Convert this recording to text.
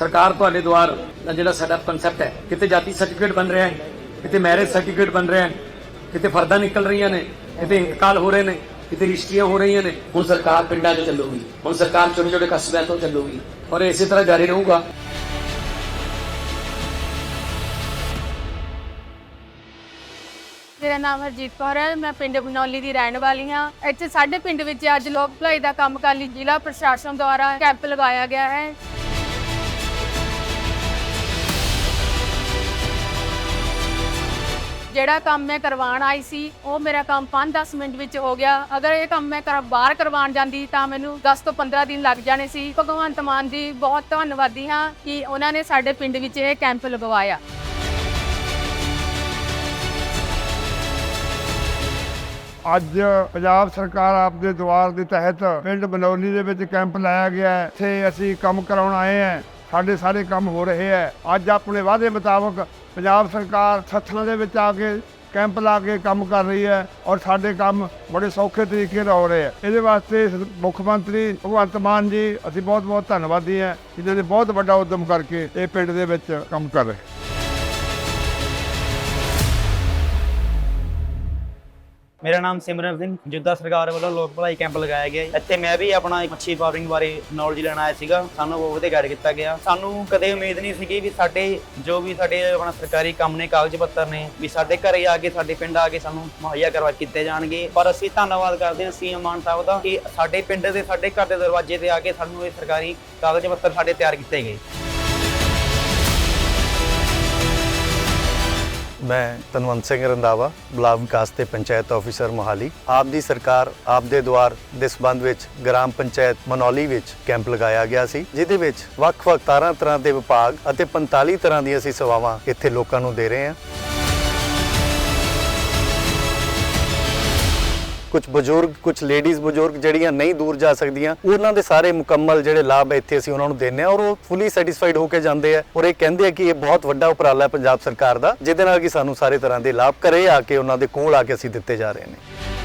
ਸਰਕਾਰ ਤੁਹਾਡੇ ਦੁਆਰ ਦਾ ਜਿਹੜਾ ਸਾਡਾ ਕਨਸੈਪਟ ਹੈ ਕਿਤੇ ਜਾਤੀ ਸਰਟੀਫਿਕੇਟ ਬਣ ਰਿਹਾ ਹੈ ਕਿਤੇ ਮੈਰਿਜ ਸਰਟੀਫਿਕੇਟ ਬਣ ਰਿਹਾ ਹੈ ਕਿਤੇ ਫਰਦਾਂ ਨਿਕਲ ਰਹੀਆਂ ਨੇ ਕਿਤੇ ਇੰਤਕਾਲ ਹੋ ਰਹੇ ਨੇ ਕਿਤੇ ਰਿਸ਼ਤੀਆਂ ਹੋ ਰਹੀਆਂ ਨੇ। ਹੁਣ ਸਰਕਾਰ ਪਿੰਡਾਂ 'ਚ ਚੱਲੂਗੀ ਹੁਣ ਸਰਕਾਰ ਛੋਟੇ ਛੋਟੇ ਕਸਬਿਆਂ ਤੋਂ ਚੱਲੂਗੀ ਔਰ ਇਸੇ ਤਰ੍ਹਾਂ ਜਾਰੀ ਰਹੂਗਾ। ਮੇਰਾ ਨਾਮ ਹਰਜੀਤ ਕੌਰ ਹੈ ਮੈਂ ਪਿੰਡ ਬਨੌਲੀ ਦੀ ਰਹਿਣ ਵਾਲੀ ਹਾਂ। ਇੱਥੇ ਸਾਡੇ ਪਿੰਡ ਵਿੱਚ ਅੱਜ ਲੋਕ ਭਲਾਈ ਦਾ ਕੰਮ ਕਰਨ ਲਈ ਜ਼ਿਲ੍ਹਾ ਪ੍ਰਸ਼ਾਸਨ ਦੁਆਰਾ ਕੈਂਪ ਲਗਾਇਆ ਗਿਆ ਹੈ। ਜਿਹੜਾ ਕੰਮ ਮੈਂ ਕਰਵਾਉਣ ਆਈ ਸੀ, ਉਹ ਮੇਰਾ ਕੰਮ 5-10 ਮਿੰਟ ਵਿੱਚ ਹੋ ਗਿਆ। ਅਗਰ ਇਹ ਕੰਮ ਮੈਂ ਬਾਹਰ ਕਰਵਾਉਣ ਜਾਂਦੀ, ਤਾਂ ਮੈਨੂੰ 10 ਤੋਂ 15 ਦਿਨ ਲੱਗ ਜਾਣੇ ਸੀ। ਭਗਵੰਤ ਮਾਨ ਜੀ, ਬਹੁਤ ਧੰਨਵਾਦੀ ਹਾਂ ਕਿ ਉਹਨਾਂ ਨੇ ਸਾਡੇ ਪਿੰਡ ਵਿੱਚ ਇਹ ਕੈਂਪ ਲਗਵਾਇਆ। ਅੱਜ ਪੰਜਾਬ ਸਰਕਾਰ ਆਪਦੇ ਦੁਆਰ ਦੇ ਤਹਿਤ ਪਿੰਡ ਬਨੌਲੀ ਦੇ ਵਿੱਚ ਕੈਂਪ ਲਾਇਆ ਗਿਆ ਹੈ। ਇੱਥੇ ਅਸੀਂ ਕੰਮ ਕਰਾਉਣ ਆਏ ਹਾਂ। ਸਾਡੇ ਸਾਰੇ ਕੰਮ ਹੋ ਰਹੇ ਹੈ। ਅੱਜ ਆਪਣੇ ਵਾਅਦੇ ਮੁਤਾਬਕ ਪੰਜਾਬ ਸਰਕਾਰ ਸੱਥਾਂ ਦੇ ਵਿੱਚ ਆ ਕੇ ਕੈਂਪ ਲਾ ਕੇ ਕੰਮ ਕਰ ਰਹੀ ਹੈ ਔਰ ਸਾਡੇ ਕੰਮ ਬੜੇ ਸੌਖੇ ਤਰੀਕੇ ਨਾਲ ਹੋ ਰਹੇ ਹੈ। ਇਹਦੇ ਵਾਸਤੇ ਮੁੱਖ ਮੰਤਰੀ ਭਗਵੰਤ ਮਾਨ ਜੀ, ਅਸੀਂ ਬਹੁਤ ਬਹੁਤ ਧੰਨਵਾਦੀ ਹਾਂ। ਜਿਨ੍ਹਾਂ ਨੇ ਬਹੁਤ ਵੱਡਾ ਉਦਮ ਕਰਕੇ ਇਹ ਪਿੰਡ ਦੇ ਵਿੱਚ ਕੰਮ ਕਰ ਰਹੇ। ਮੇਰਾ ਨਾਮ ਸਿਮਰਨ ਸਿੰਘ, ਜਿੱਦਾਂ ਸਰਕਾਰ ਵੱਲੋਂ ਲੋਕ ਭਲਾਈ ਕੈਂਪ ਲਗਾਇਆ ਗਿਆ ਹੈ। ਇੱਥੇ ਮੈਂ ਵੀ ਆਪਣਾ ਮੱਛੀ ਫਾਰਮਿੰਗ ਬਾਰੇ ਨੌਲੇਜ ਲੈਣ ਆਇਆ ਸੀਗਾ। ਸਾਨੂੰ ਬਹੁਤ ਵਧੀਆ ਗਾਈਡ ਕੀਤਾ ਗਿਆ। ਸਾਨੂੰ ਕਦੇ ਉਮੀਦ ਨਹੀਂ ਸੀਗੀ ਵੀ ਸਾਡੇ, ਜੋ ਵੀ ਸਾਡੇ ਆਪਣਾ ਸਰਕਾਰੀ ਕੰਮ ਨੇ, ਕਾਗਜ਼ ਪੱਤਰ ਨੇ, ਵੀ ਸਾਡੇ ਘਰੇ ਆ ਕੇ, ਸਾਡੇ ਪਿੰਡ ਆ ਕੇ ਸਾਨੂੰ ਮੁਹੱਈਆ ਕਰਵਾ ਕੀਤੇ ਜਾਣਗੇ। ਪਰ ਅਸੀਂ ਧੰਨਵਾਦ ਕਰਦੇ ਹਾਂ ਸੀਐਮ ਮਾਨ ਸਾਹਿਬ ਦਾ ਕਿ ਸਾਡੇ ਪਿੰਡ ਦੇ, ਸਾਡੇ ਘਰ ਦੇ ਦਰਵਾਜ਼ੇ ਤੇ ਆ ਕੇ ਸਾਨੂੰ ਇਹ ਸਰਕਾਰੀ ਕਾਗਜ਼ ਪੱਤਰ ਸਾਡੇ ਤਿਆਰ ਕੀਤੇ ਗਏ। ਮੈਂ ਤਨਵੰਤ ਸਿੰਘ ਰੰਦਾਵਾ ਬਲਾਕ ਵਿਕਾਸ ਤੇ ਪੰਚਾਇਤ ਆਫੀਸਰ ਮੋਹਾਲੀ। ਆਪ ਦੀ ਸਰਕਾਰ, ਆਪ ਦੇ ਦੁਆਰ ਦੇ ਸੰਬੰਧ ਵਿੱਚ ਗ੍ਰਾਮ ਪੰਚਾਇਤ ਮਨੌਲੀ ਵਿੱਚ ਕੈਂਪ ਲਗਾਇਆ ਗਿਆ ਸੀ, ਜਿਹਦੇ ਵਿੱਚ ਵੱਖ-ਵੱਖ ਤਰ੍ਹਾਂ ਤਰ੍ਹਾਂ ਦੇ ਵਿਭਾਗ ਅਤੇ 45 ਤਰ੍ਹਾਂ ਦੀਆਂ ਅਸੀਂ ਸੇਵਾਵਾਂ ਇੱਥੇ ਲੋਕਾਂ ਨੂੰ ਦੇ ਰਹੇ ਹਾਂ। ਕੁਝ ਬਜ਼ੁਰਗ ਕੁਝ ਲੇਡੀਜ਼ ਬਜ਼ੁਰਗ ਜਿਹੜੀਆਂ ਨਹੀਂ ਦੂਰ ਜਾ ਸਕਦੀਆਂ, ਉਹਨਾਂ ਦੇ ਸਾਰੇ ਮੁਕੰਮਲ ਜਿਹੜੇ ਲਾਭ ਇੱਥੇ ਅਸੀਂ ਉਹਨਾਂ ਨੂੰ ਦਿੰਦੇ ਹਾਂ ਔਰ ਉਹ ਫੁੱਲੀ ਸੈਟੀਸਫਾਈਡ ਹੋ ਕੇ ਜਾਂਦੇ ਆ ਔਰ ਇਹ ਕਹਿੰਦੇ ਆ ਕਿ ਇਹ ਬਹੁਤ ਵੱਡਾ ਉਪਰਾਲਾ ਹੈ ਪੰਜਾਬ ਸਰਕਾਰ ਦਾ, ਜਿਹਦੇ ਨਾਲ ਕਿ ਸਾਨੂੰ ਸਾਰੇ ਤਰ੍ਹਾਂ ਦੇ ਲਾਭ ਘਰੇ ਆ ਕੇ ਉਹਨਾਂ ਦੇ ਕੋਲ ਆ ਕੇ ਅਸੀਂ ਦਿੱਤੇ ਜਾ ਰਹੇ ਨੇ।